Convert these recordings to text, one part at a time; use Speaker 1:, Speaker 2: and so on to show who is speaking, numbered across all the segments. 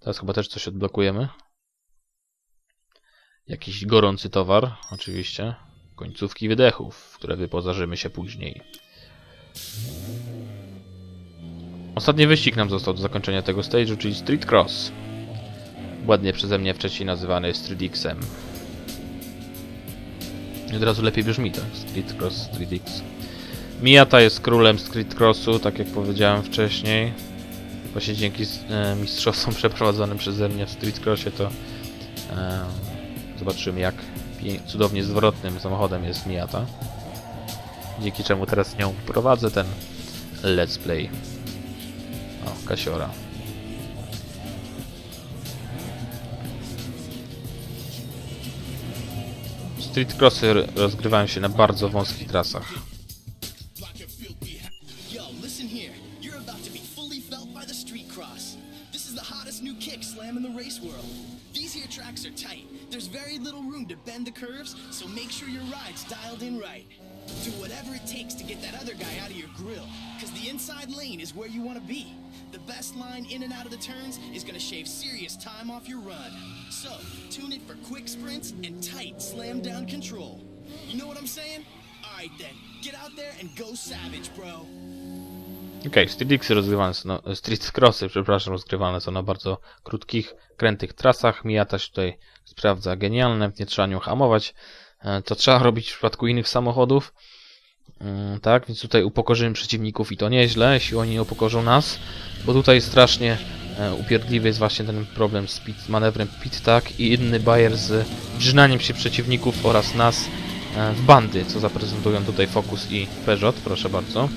Speaker 1: Teraz chyba też coś odblokujemy. Jakiś gorący towar, oczywiście. Końcówki wydechów, które wyposażymy się później. Ostatni wyścig nam został do zakończenia tego stage'u, czyli Street Cross. Ładnie przeze mnie wcześniej nazywany Street X-em. Od razu lepiej brzmi to. Street Cross, Street X. Miyata jest królem Street Crossu, tak jak powiedziałem wcześniej. Właśnie dzięki e, mistrzostwom przeprowadzonym przeze mnie w Street Crossie to e, zobaczymy jak cudownie zwrotnym samochodem jest Miyata. Dzięki czemu teraz nią prowadzę ten let's play. O, Kasiora. Street Crossy rozgrywają się na bardzo wąskich trasach.
Speaker 2: Are tight. There's very little room to bend the curves, so make sure your ride's dialed in right. Do whatever it takes to get that other guy out of your grill, because the inside lane is where you want to be. The best line in and out of the turns is going to shave serious time off your run. So, tune it for quick sprints and tight slam down control. You know what I'm saying? Alright then, get out there and go savage, bro.
Speaker 1: Okej, Xy rozgrywane są, Street Crossy, przepraszam, rozgrywane są na bardzo krótkich, krętych trasach. Mijata się tutaj sprawdza genialne, nie trzeba nią hamować. E, Co trzeba robić w przypadku innych samochodów. Mm, Tak, więc tutaj upokorzymy przeciwników i to nieźle, jeśli oni upokorzą nas, bo tutaj strasznie e, upierdliwy jest właśnie ten problem z, pit, manewrem pit tak i inny bajer z wrzynaniem się przeciwników oraz nas e, w bandy, co zaprezentują tutaj Focus i Peugeot, proszę bardzo.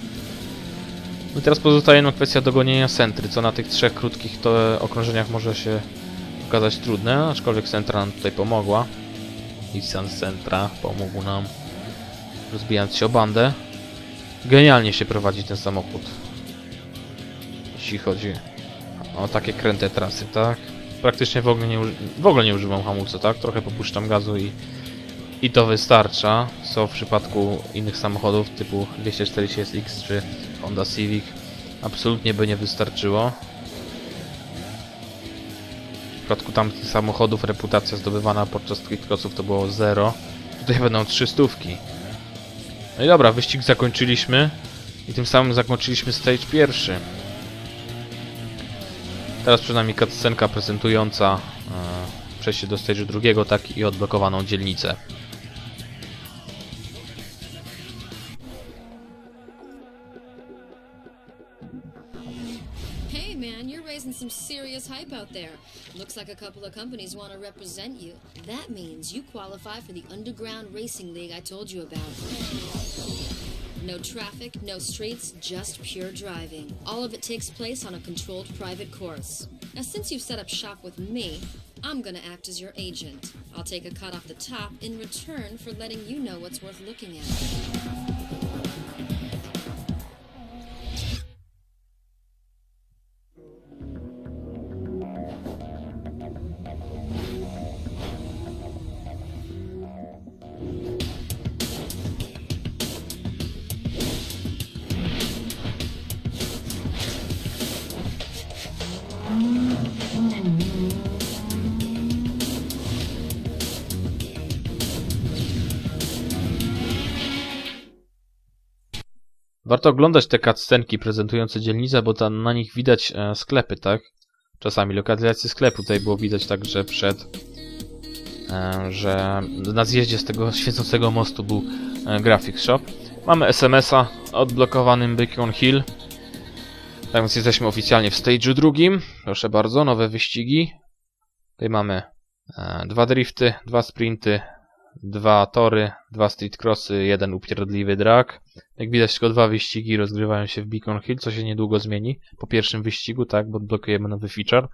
Speaker 1: I teraz pozostaje no kwestia dogonienia Sentry, co na tych trzech krótkich to okrążeniach może się okazać trudne, aczkolwiek Sentra nam tutaj pomogła. Nissan Sentra pomógł nam rozbijając się o bandę. Genialnie się prowadzi ten samochód. Jeśli chodzi o takie kręte trasy, tak? Praktycznie w ogóle nie, w ogóle nie używam hamulca, tak? Trochę popuszczam gazu i, i to wystarcza, co w przypadku innych samochodów typu 240SX czy Honda Civic absolutnie by nie wystarczyło. W przypadku tamtych samochodów reputacja zdobywana podczas street crossów to było 0. Tutaj będą 300. No i dobra, wyścig zakończyliśmy i tym samym zakończyliśmy stage pierwszy. Teraz przed nami cutscenka prezentująca e, przejście do stage'u drugiego, tak i odblokowaną dzielnicę.
Speaker 3: Hey man, you're raising some serious hype out there. Looks like a couple of companies want to represent you. That means you qualify for the underground racing league I told you about. No traffic, no streets, just pure driving. All of it takes place on a controlled private course. Now, since you've set up shop with me, I'm gonna act as your agent. I'll take a cut off the top in return for letting you know what's worth looking at.
Speaker 1: Warto oglądać te cutscenki prezentujące dzielnice, bo tam na nich widać e, sklepy, tak? Czasami lokalizację sklepu. Tutaj było widać także przed, e, że na zjeździe z tego świecącego mostu był e, Graphics Shop. Mamy SMS-a odblokowanym Beacon Hill. Tak więc jesteśmy oficjalnie w stage'u drugim. Proszę bardzo, nowe wyścigi. Tutaj mamy e, dwa drifty, dwa sprinty, dwa tory, dwa street crossy, jeden upierdliwy drag. Jak widać, tylko dwa wyścigi rozgrywają się w Beacon Hill, co się niedługo zmieni. Po pierwszym wyścigu, tak, bo odblokujemy nowy feature,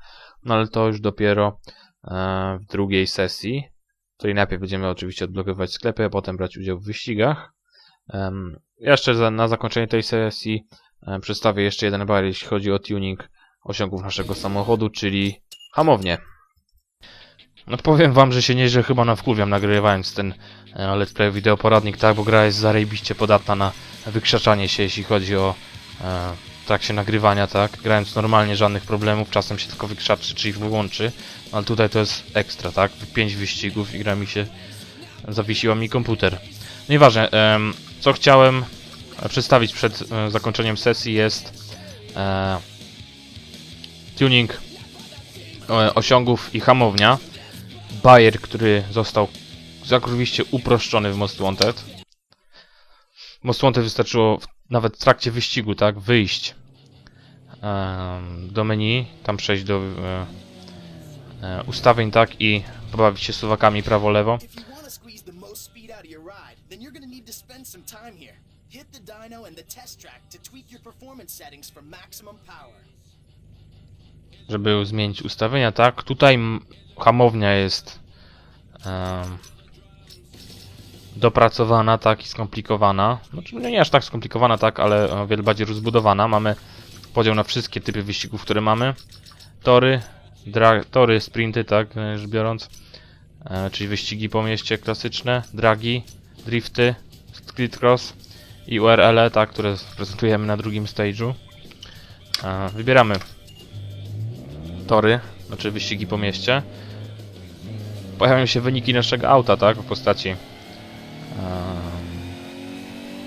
Speaker 1: no ale to już dopiero e, w drugiej sesji, której najpierw będziemy oczywiście odblokowywać sklepy, a potem brać udział w wyścigach. Em, jeszcze za, na zakończenie tej sesji e, przedstawię jeszcze jeden bar, jeśli chodzi o tuning osiągów naszego samochodu, czyli hamownię. No powiem wam, że się nieźle chyba nawkurwiam nagrywając ten e, let's play wideo poradnik, tak, bo gra jest zarebiście podatna na wykrzaczanie się, jeśli chodzi o e, trakcie nagrywania, tak? Grając normalnie, żadnych problemów, czasem się tylko wykrzaczy, czy ich wyłączy, ale tutaj to jest ekstra, tak? 5 wyścigów i gra mi się, zawiesiła mi komputer. Nieważne, em, co chciałem e, przedstawić przed e, zakończeniem sesji jest e, tuning e, osiągów i hamownia. Bayer, który został oczywiście uproszczony w Most Wanted. Most Wanted wystarczyło w, nawet w trakcie wyścigu, tak, wyjść do menu, tam przejść do e, e, ustawień, tak, i pobawić się suwakami prawo-lewo.
Speaker 2: Hit the dyno and the test track to tweak your performance settings for maximum power.
Speaker 1: żeby zmienić ustawienia, tak? Tutaj hamownia jest dopracowana, tak, i skomplikowana. Znaczy, no nie aż tak skomplikowana, tak, ale o wiele bardziej rozbudowana. Mamy podział na wszystkie typy wyścigów, które mamy. Tory, dra- tory, sprinty, tak, e, rzecz biorąc. E, czyli wyścigi po mieście klasyczne, dragi, drifty, street cross i URL, tak, które prezentujemy na drugim stage'u. E, wybieramy tory, znaczy wyścigi po mieście. Pojawią się wyniki naszego auta, tak? W postaci em,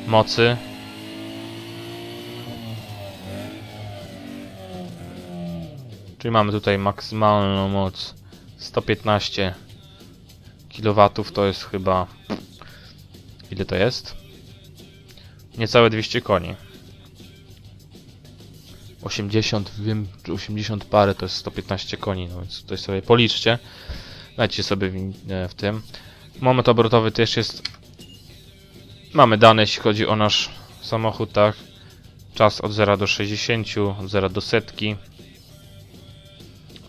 Speaker 1: mocy. Czyli mamy tutaj maksymalną moc 115 kW, to jest chyba... Ile to jest? Niecałe 200 koni. 80, wiem, czy 80 parę to jest 115 koni, no więc tutaj sobie policzcie. Dajcie sobie w, e, w tym. Moment obrotowy też jest. Mamy dane, jeśli chodzi o nasz samochód, tak. Czas od 0 do 60, od 0 do setki.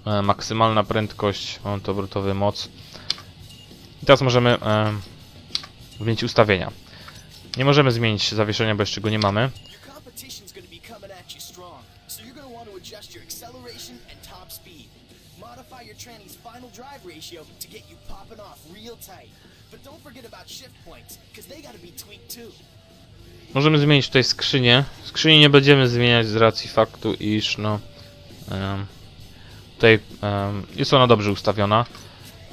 Speaker 1: E, maksymalna prędkość, moment obrotowy, moc. I teraz możemy e, ustawienia. Nie możemy zmienić zawieszenia, bo jeszcze go nie mamy.
Speaker 2: Tranny's final drive ratio to get you popping off real tight. But don't forget about shift points, because they got to be tweaked too.
Speaker 1: Możemy zmienić tutaj skrzynię. Skrzyni nie będziemy zmieniać z racji faktu, iż no em, tutaj em, jest ona dobrze ustawiona.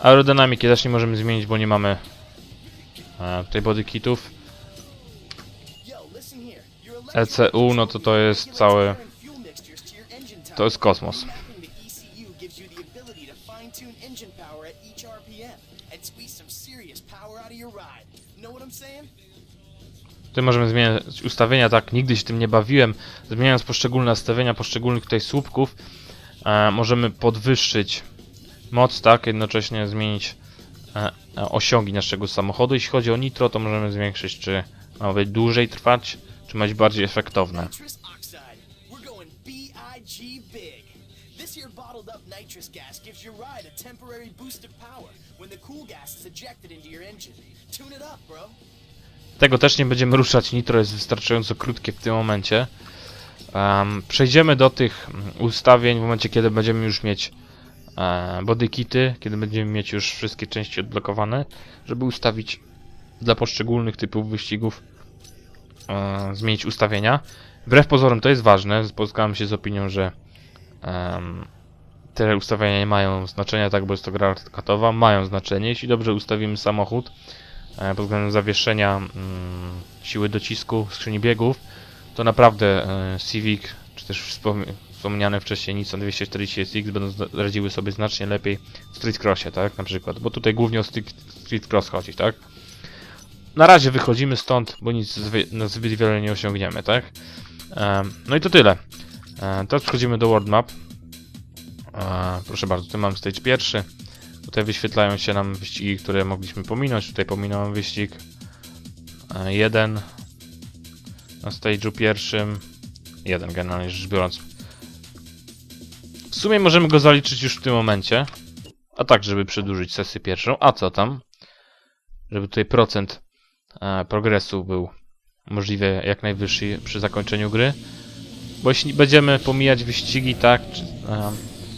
Speaker 1: Aerodynamiki też nie możemy zmienić, bo nie mamy e, tutaj body kitów. ECU, no to to jest cały, to jest kosmos.
Speaker 2: Gives you the ability to fine-tune engine power at each RPM and squeeze some serious power out of your ride. Know what I'm saying?
Speaker 1: Tutaj możemy zmieniać ustawienia, tak, nigdy się tym nie bawiłem. Zmieniając poszczególne ustawienia poszczególnych tutaj słupków, e, możemy podwyższyć moc, tak, jednocześnie zmienić e, e, osiągi naszego samochodu. Jeśli chodzi o nitro, to możemy zwiększyć, czy ma być dłużej trwać, czy ma być bardziej efektowne.
Speaker 2: Here bottled up nitrous gas gives your ride a temporary boost of power when the cool gas is ejected into your engine. Tune it up, bro.
Speaker 1: Tego też nie będziemy ruszać, nitro jest wystarczająco krótkie w tym momencie. Em, przejdziemy do tych mm, ustawień w momencie, kiedy będziemy już mieć e, body kity, kiedy będziemy mieć już wszystkie części odblokowane, żeby ustawić dla poszczególnych typów wyścigów e, zmienić ustawienia. Wbrew pozorom to jest ważne, spotkałem się z opinią, że em, te ustawienia nie mają znaczenia, tak, bo jest to gra arcatowa, mają znaczenie, jeśli dobrze ustawimy samochód, e, pod względem zawieszenia, mm, siły docisku, skrzyni biegów, to naprawdę e, Civic, czy też wspom wspomniane wcześniej Nissan 240 SX będą zna- radziły sobie znacznie lepiej w Street Crossie, tak, na przykład, bo tutaj głównie o Street, street Cross chodzi, tak. Na razie wychodzimy stąd, bo nic no, zbyt wiele nie osiągniemy, tak. Em, no i to tyle. E, teraz przechodzimy do World Map. E, proszę bardzo, tu mam stage pierwszy. Tutaj wyświetlają się nam wyścigi, które mogliśmy pominąć. Tutaj pominąłem wyścig e, jeden na stage'u pierwszym. Jeden generalnie rzecz biorąc. W sumie możemy go zaliczyć już w tym momencie. A tak, żeby przedłużyć sesję pierwszą. A co tam? Żeby tutaj procent progresu był możliwie jak najwyższy przy zakończeniu gry. Bo jeśli będziemy pomijać wyścigi tak czy, e,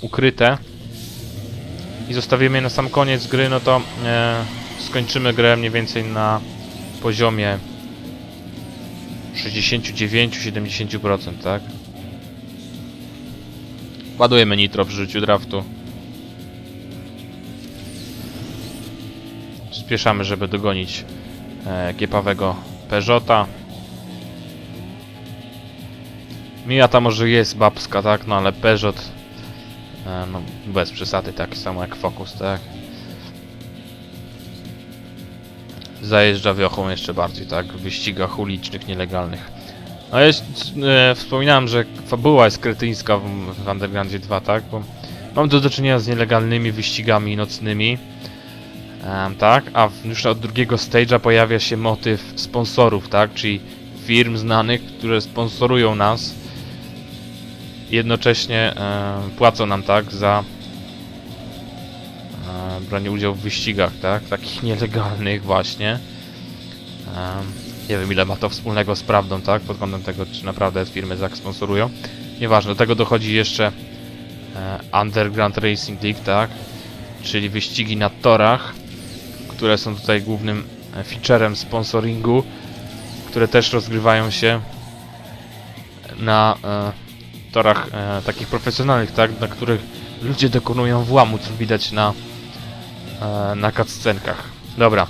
Speaker 1: ukryte i zostawimy je na sam koniec gry, no to e, skończymy grę mniej więcej na poziomie 69-70%, tak? Ładujemy nitro przy życiu draftu. Spieszamy, żeby dogonić e, kiepawego Peugeota. Miata może jest babska, tak? No ale Peugeot e, no bez przesady, tak samo jak Focus, tak? Zajeżdża wiochą jeszcze bardziej, tak? W wyścigach ulicznych, nielegalnych. No jest, e, wspominałem, że fabuła jest kretyńska w, w Undergroundzie 2, tak? Bo mam do, czynienia z nielegalnymi wyścigami nocnymi. Em, tak, a w, już od drugiego stage'a pojawia się motyw sponsorów, tak? Czyli firm znanych, które sponsorują nas. Jednocześnie e, płacą nam, tak? Za e, branie udziału w wyścigach, tak? Takich nielegalnych właśnie. Em, nie wiem ile ma to wspólnego z prawdą, tak? Pod kątem tego, czy naprawdę firmy tak sponsorują. Nieważne, do tego dochodzi jeszcze e, Underground Racing League, tak? Czyli wyścigi na torach, które są tutaj głównym e, featurem sponsoringu, które też rozgrywają się na e, torach e, takich profesjonalnych, tak? Na których ludzie dokonują włamu, co widać na e, na cutscenkach. Dobra.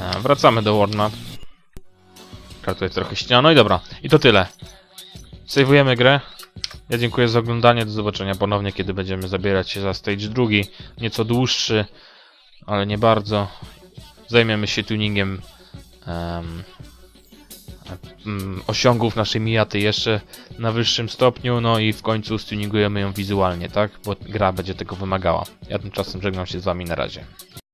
Speaker 1: E, wracamy do WordMap. Tutaj trochę ściana. No i dobra. I to tyle. Sejwujemy grę. Ja dziękuję za oglądanie. Do zobaczenia ponownie, kiedy będziemy zabierać się za stage drugi. Nieco dłuższy, ale nie bardzo. Zajmiemy się tuningiem em, em, osiągów naszej Miaty jeszcze na wyższym stopniu, no i w końcu stuningujemy ją wizualnie, tak? Bo gra będzie tego wymagała. Ja tymczasem żegnam się z wami na razie.